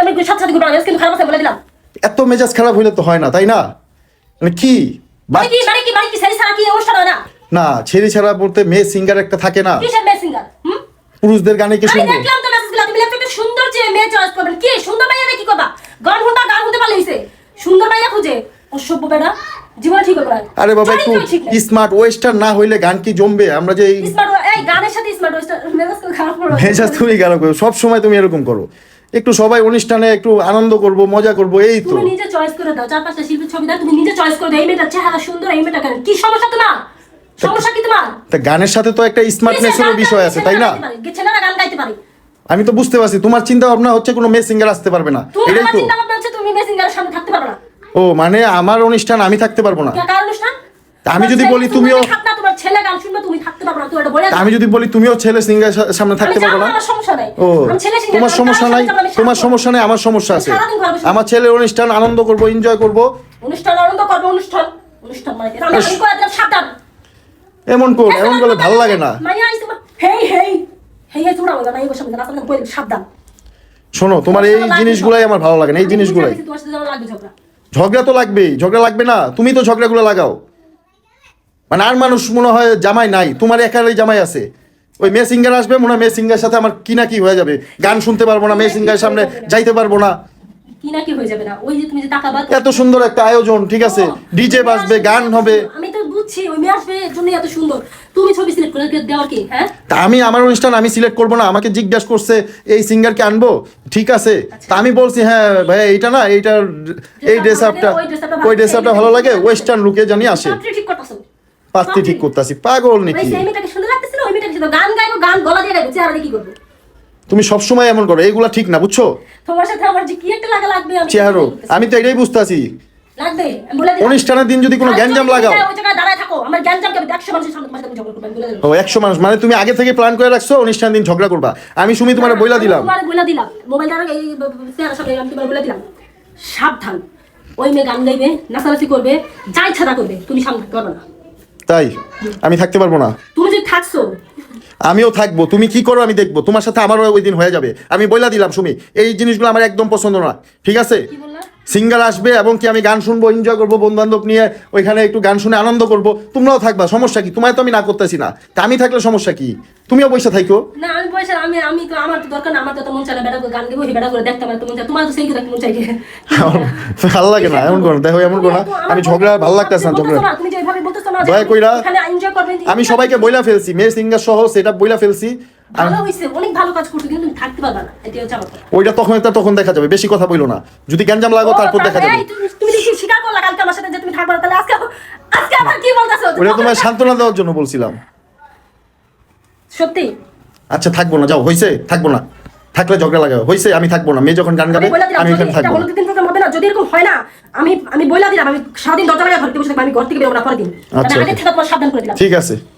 আমি সাথে সাথে ঘুরবো কিন্তু খারাপ আছে বলে দিলাম? এত মেজাজ খারাপ হইলে তো হয় না তাই না? মানে কি? মানে কি মানে কি কি সেরি সারা কি অনুষ্ঠান হয় না? না ছেড়ে ছাড়া পড়তে মেয়ে সিঙ্গার একটা থাকে না। কিসের মেয়ে সিঙ্গার হুম? পুরুষদের গানে কি আমি শুনব? দেখলাম তো মেসেজগুলো তুমি একটা সুন্দর চেয়ে মেয়ে চয়েস করবেন কি সুন্দর মাইয়া কি করবা গান শুনবা গান শুনতে পারলে হইছে। সুন্দর মাইয়া খুঁজে। অসভ্য বেড়া জীবনে ঠিক হবে আরে বাবা একটু চরিত্রই ঠিক নাই। স্মার্ট ওয়েস্টার্ন না হইলে গান কি জমবে? আমরা যে স্মার্ট এই গানের সাথে স্মার্ট ওয়েস্টার মেজাজ করে খারাপ করো মেজাজ তুমি করো। সব সময় তুমি এরকম করো। একটু সবাই অনুষ্ঠানে একটু আনন্দ করব মজা করব এই তো। তুমি নিজে চয়েস করে দাও চার পাঁচটা শিল্পীর ছবি দাও তুমি নিজে চয়েস করে দাও এই মেয়েটার চেহারা সুন্দর এই মেয়েটা কেন কি সমস্যা তোমার? সমস্যা কি তোমার? তা গানের সাথে তো একটা স্মার্টনেসেরও বিষয় আছে তাই না? ছেলেরা গান গাইতে পারে। আমি তো বুঝতে পারছি তোমার চিন্তা ভাবনা হচ্ছে কোনো মেয়ে সিঙ্গার আসতে পারবে না এটাই তো। চিন্তা ভাবনা হচ্ছে তুমি মেসিঙ্গারের সামনে থাকতে পারবে না। ও মানে আমার অনুষ্ঠান আমি থাকতে পারব না। কার অনুষ্ঠান? আমি যদি বলি তুমিও- তুমি থাক না, তোমার ছেলে গান শুনবে তুমি থাকতে পারবে না এটা বলে আমি যদি বলি তুমিও ছেলে সিঙ্গার সামনে থাকতে পারব না। ও তোমার সমস্যা নাই তোমার সমস্যা নাই আমার সমস্যা আছে। আমার ছেলের অনুষ্ঠান আনন্দ করব এনজয় করব। অনুষ্ঠান আনন্দ করবে অনুষ্ঠান। অনুষ্ঠান মানে আমি আমি করে দিলাম সাবধান। এমন কর এমন করলে ভালো লাগে না। মাইয়া আইছে মা- হেই হেই হেই হেই চুড়া বলবা না এই বসে না আপনাকে বলে সাবধান। শোনো তোমার এই জিনিসগুলাই আমার ভালো লাগে না এই জিনিসগুলাই। ঝগড়া তো লাগবেই ঝগড়া লাগবে না তুমি তো ঝগড়াগুলো লাগাও। মানে আর মানুষ মনে হয় জামাই নাই তোমার একারই জামাই আছে। ওই মেয়ে সিঙ্গার আসবে মনে হয় মেয়ে সিঙ্গার সাথে আমার কি না কি হয়ে যাবে। গান শুনতে পারব না মেয়ে সিঙ্গার সামনে যাইতে পারব না। এত সুন্দর একটা আয়োজন ঠিক আছে? ডিজে বাজবে গান হবে। আমি তো বুঝছি ওই মেয়ে আসবে জন্য এত সুন্দর। তুমি ছবি সিলেক্ট করে দেওয়ার কি হ্যাঁ? তা আমি আমার অনুষ্ঠান আমি সিলেক্ট করব না আমাকে জিজ্ঞাসা করছে এই সিঙ্গারকে আনব? ঠিক আছে। তা আমি বলছি হ্যাঁ ভাই এইটা না এইটার এই ড্রেস আপটা ওই ড্রেস আপটা ভালো লাগে ওয়েস্টার্ন লুকে জানি আসে। পাত্তি ঠিক করতেছি পাগল ওই নাকি করব? তুমি সবসময় এমন করো এইগুলা ঠিক না বুঝছ? তোমার সাথে আমার যে কি একটা লাগা লাগবে আমি চেহারো আমি তো এটাই বুঝতেছি। লাগবে? আমি বলে দিলাম। অনুষ্ঠানের দিন যদি কোনো গ্যাঞ্জাম লাগাও। করব ও একশো মানুষ মানে তুমি আগে থেকে প্ল্যান করে রাখছো অনুষ্ঠান দিন ঝগড়া করবা। আমি সুমি তোমার বইলা দিলাম। সাবধান। ওই মেয়ে গান গাইবে নাচানাচি করবে যা ইচ্ছা করবে তুমি সামনে থাকতে না। তাই? আমি থাকতে পারব না। তুমি যে থাকছো। আমিও থাকব। তুমি কি করো আমি দেখব। তোমার সাথে আমারও ওই দিন হয়ে যাবে। আমি বইলা দিলাম সুমি। এই জিনিসগুলো আমার একদম পছন্দ না। ঠিক আছে? সিঙ্গার আসবে এবং কি আমি গান শুনব এনজয় করব বন্ধু বান্ধব নিয়ে ওইখানে একটু গান শুনে আনন্দ করব। তোমরাও থাকবা সমস্যা কি? তোমায় তো আমি না করতেছি না। তা আমি থাকলে সমস্যা কি? তুমিও পয়সা থাইকো। না আমি পয়সা আমি আমি তো আমার তো দরকার না আমার তো তো মন না বেড়া করে গান দেবো বেড়া করে দেখতে আমার তো মন চায়। তোমার তো সেই দেখতে মন চাই ভালো লাগে না এমন করো দেখো এমন করো না। আমি ঝগড়া ভালো লাগতেছে না ঝগড়া। তুমি যে এভাবে বলতেছো না দয়া কইরা এখানে এনজয় করবেন আমি সবাইকে বইলা ফেলছি মেয়ে সিঙ্গার সহ সেটা বইলা ফেলছি। ভালো হইছে অনেক ভালো কাজ করছ কিন্তু তুমি থাকতে পারবা না। এটা হচ্ছে আমার কথা। ওইটা তখন এটা তখন দেখা যাবে বেশি কথা বইলো না। যদি গ্যাঞ্জাম লাগো তারপর দেখা যাবে। এই, তুমি- তুমি দেখি স্বীকার করলা কালকে আমার সাথে যে তুমি থাকবা না, তাহলে আজকে আজকে আবার কি বলতেছো? ওটা তোমার সান্ত্বনা দেওয়ার জন্য বলছিলাম। সত্যি? আচ্ছা থাকব না যাও হয়েছে থাকব না। থাকলে ঝগড়া লাগাও। হয়েছে আমি থাকব না। মেয়ে যখন গান গাবে আমি এখানে থাকব না। দিন প্রোগ্রাম হবে না। যদি এরকম হয় না আমি আমি বলে দিলাম আমি সারাদিন দরজা লাগায় ঘর থেকে বসে থাকব, আমি ঘর থেকে বেরোবো না পরের দিন। আচ্ছা, আগে থেকে তোমার সাবধান করে দিলাম। ঠিক আছে।